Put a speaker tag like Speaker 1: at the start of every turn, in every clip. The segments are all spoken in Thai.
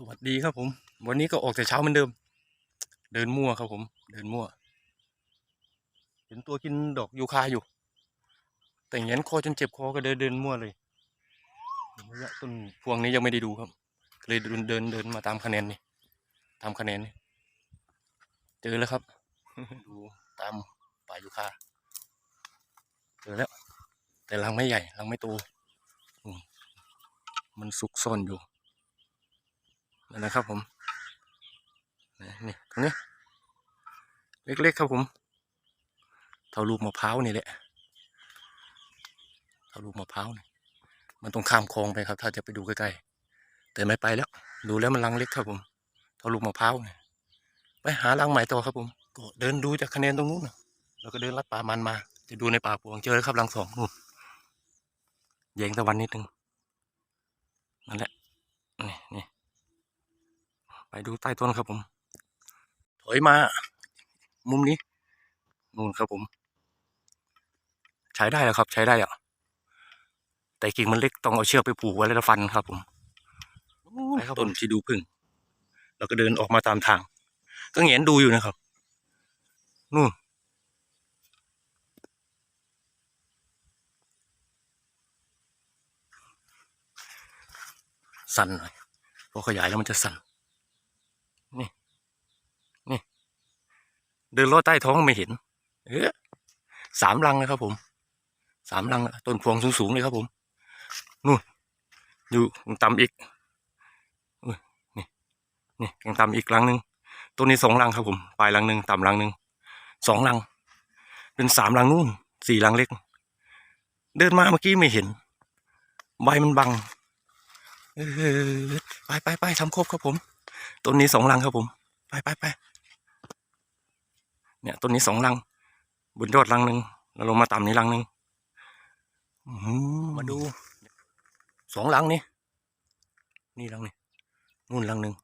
Speaker 1: สวัสดีครับผม วันนี้ก็ออกแต่เช้าเหมือนเดิม เดินมั่วครับผม เดินมั่ว เห็นตัวกินดอกยูคาอยู่ แต่เห็นคอจนเจ็บคอก็เดินเดินมั่วเลยระยะต้นพวงนี้ยังไม่ได้ดูครับเลยเดินเดินเดินมาตามคะแนนนี่ตามคะแนนนี่เจอแล้วครับ ดูตามป่ายูคาเจอแล้ว แต่รังไม่ใหญ่รังไม่โตมันซุกซ่อนอยู่ นั่นะครับผมนี่ตรงนี้ เล็กๆครับผมเท่าลูกมะพร้าวนี่แหละเท่าลูกมะพร้าวนี่มันต้องข้ามคลองไปครับ ถ้าจะไปดูใกล้ๆแต่ไม่ไปแล้ว ดูแล้วมันรังเล็กครับผมเท่าลูกมะพร้าวนี่ไปหารังใหม่ต่อครับผมก็เดินดูจากคะแนนตรงนู้นนะแล้วก็เดินลัดป่ามันมา จะดูในป่าปวงเจอแล้วครับรังสองนู่นแยงตะวันนิดนึงนั่นแหละนี่นี่ ไปดูใต้ต้นครับผม ถอยมา มุมนี้นู่นครับผม ใช้ได้แล้วครับ ใช้ได้อะแต่กิ่งมันเล็กต้องเอาเชือกไปผูกไว้แล้วฟันครับผมไปครับต้นที่ดูพึ่งแล้วก็เดินออกมาตามทาง ก็เห็นดูอยู่นะครับ นู่นสั่นหน่อยพอขยายแล้วมันจะสั่นนี่ เดินลอดใต้ท้องไม่เห็น เอ๊ะสามลังนะครับ ผม สามลังต้นพวงสูงๆเลยครับ ผมนู่นอยู่ต่ำอีกอนี่นี่ยังต่ำอีกลังหนึ่งตัวนี้สองลังครับ ผมปลายลังหนึ่งต่ำลังหนึ่งสองลัง เป็นสามลังนู่นสี่ลังเล็ก เดินมาเมื่อกี้ไม่เห็น ใบมันบังเออไปไปไปทำครบครับผมต้นนี้สองลังครับผม ไปไปไป เนี่ยต้นนี้สองลัง บนยอดลังหนึ่งแล้วลงมาต่ำนี้ลังหนึ่งมาดูสองลังนี่นี่ลังนี่นู่นลังหนึ่ง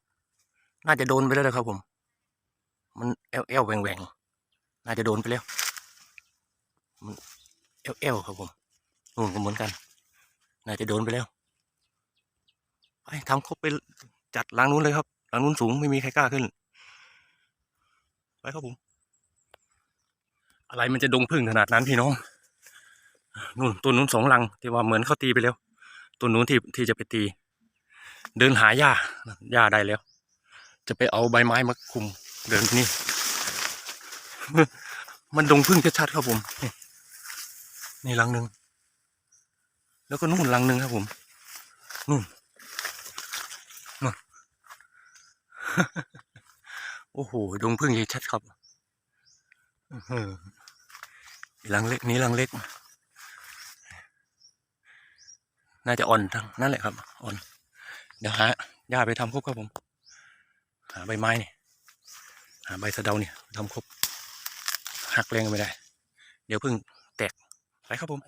Speaker 1: น่าจะโดนไปแล้วนะครับผม มันเอลเอลแหวงแหวงน่าจะโดนไปแล้วมันเอลเอลครับผมนู่นก็เหมือนกัน น่าจะโดนไปแล้วไปทำครบไปจัดหลังนู้นเลยครับหลังนู้นสูงไม่มีใครกล้าขึ้น ไปครับผม อะไรมันจะดงพึ่งขนาดนั้นพี่น้องนู่นตัวนู้นสองลังที่ว่าเหมือนเขาตีไปแล้ว ตัวนู้นที่ที่จะไปตี เดินหาหญ้าหญ้าได้แล้ว จะไปเอาใบไม้มาคุมเดินนี่ มันดงพึ่งชัดๆครับผมนี่นี่ลังหนึ่งแล้วก็นู่นลังหนึ่งครับผม นู่นโอ้โหดงพึ่งชัดครับอือ ลังเล็กนี้ลังเล็ก น่าจะอ่อนทั้งนั่นแหละครับอ่อน เดี๋ยวหาหญ้าไปทำครบครับผม หาใบไม้นี่หาใบสะเดาเนี่ยทำครบหักแรงก็ไม่ได้ เดี๋ยวพึ่งแตกไปครับผม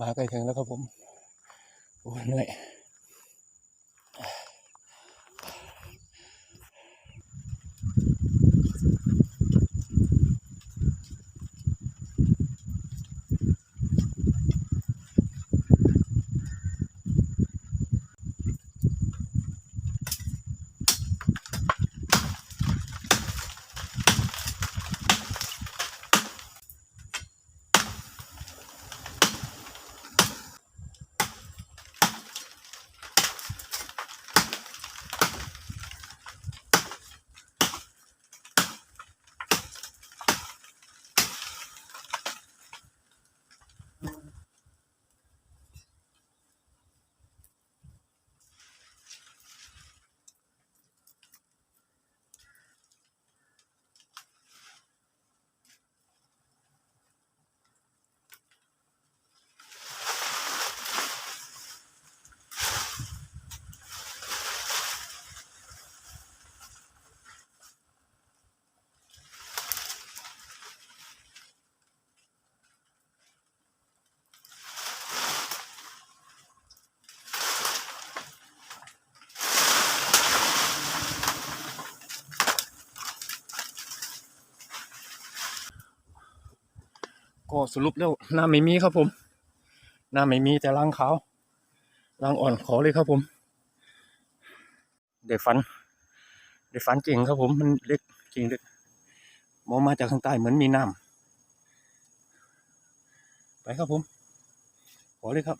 Speaker 1: มาใกล้ถึงแล้วครับผม โอ้ยเหนื่อย ก็สรุปแล้วหน้าไม่มีครับผมหน้าไม่มีแต่ร่างขาวร่างอ่อนขอเลยครับผมเด็ฟันเด็ฟันเก่งครับผมมันเล็กเก่งเล็กมองมาจากข้างใต้เหมือนมีน้ำไปครับผมขอเลยครับ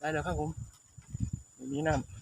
Speaker 1: ได้แล้วครับผมไม่มีน้ำ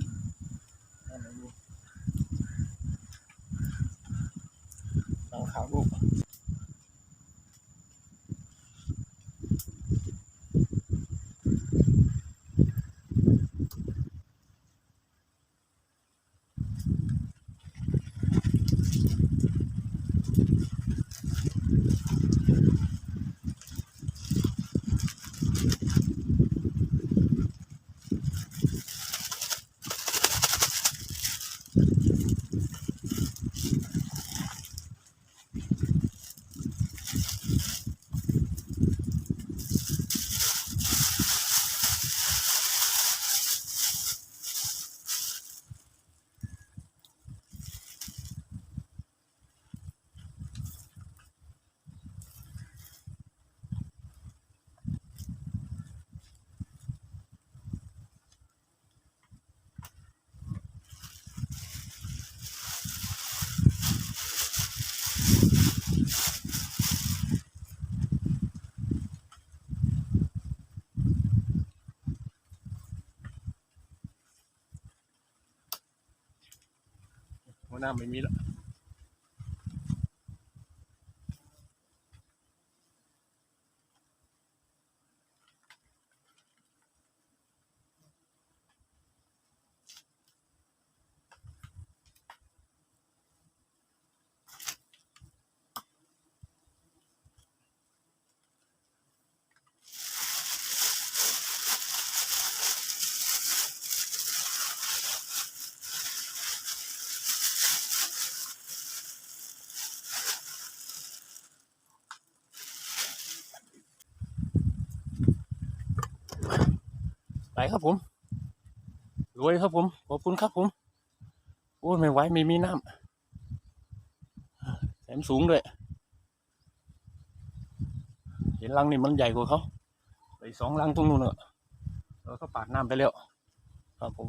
Speaker 1: หัวหน้าไม่มีแล้ว ไปครับผม รวยครับผม ขอบคุณครับผม โอ้ยไม่ไหวไม่มีน้ำแถมสูงด้วย เห็นรังนี่มันใหญ่กว่าเขาไปสองรังตรงนู้นเนอะแล้วก็ปาดน้ำไปแล้ว ครับผม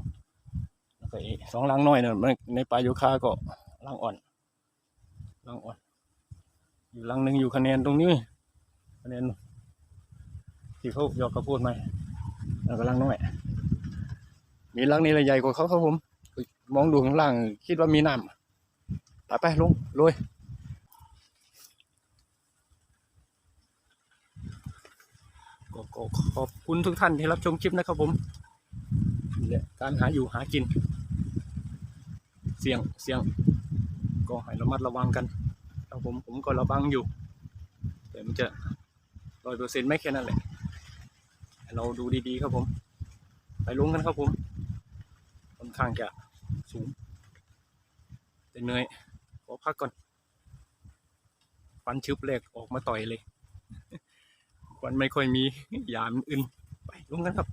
Speaker 1: แล้วก็สองรังน้อยเนี่ยในปลายโยคาก็รังอ่อนรังอ่อน อยู่รังหนึ่งอยู่คะแนนตรงนี้คะแนนที่เขายอกกระพูดไหม แล้วก็ลังน้อย มีลังนี้เลยใหญ่กว่าเขาครับผม มองดูข้างล่าง คิดว่ามีน้ำไปไปลงลุยก็ขอบคุณทุกท่านที่รับชมคลิปนะครับผมการหาอยู่หากิน เสี่ยงเสี่ยง ก็ให้ระมัดระวังกันครับผมผมก็ระวังอยู่แต่มันจะร้อยเปอร์เซ็นต์ไม่แค่นั้นแหละ เราดูดีๆครับผม ไปลุ้งกันครับผมค่อนข้างจะสูงแต่เหนื่อยขอพักก่อนฟันชึบเล็กออกมาต่อยเลยฟันไม่ค่อยมียามอื่นไปลุ้งกันครับ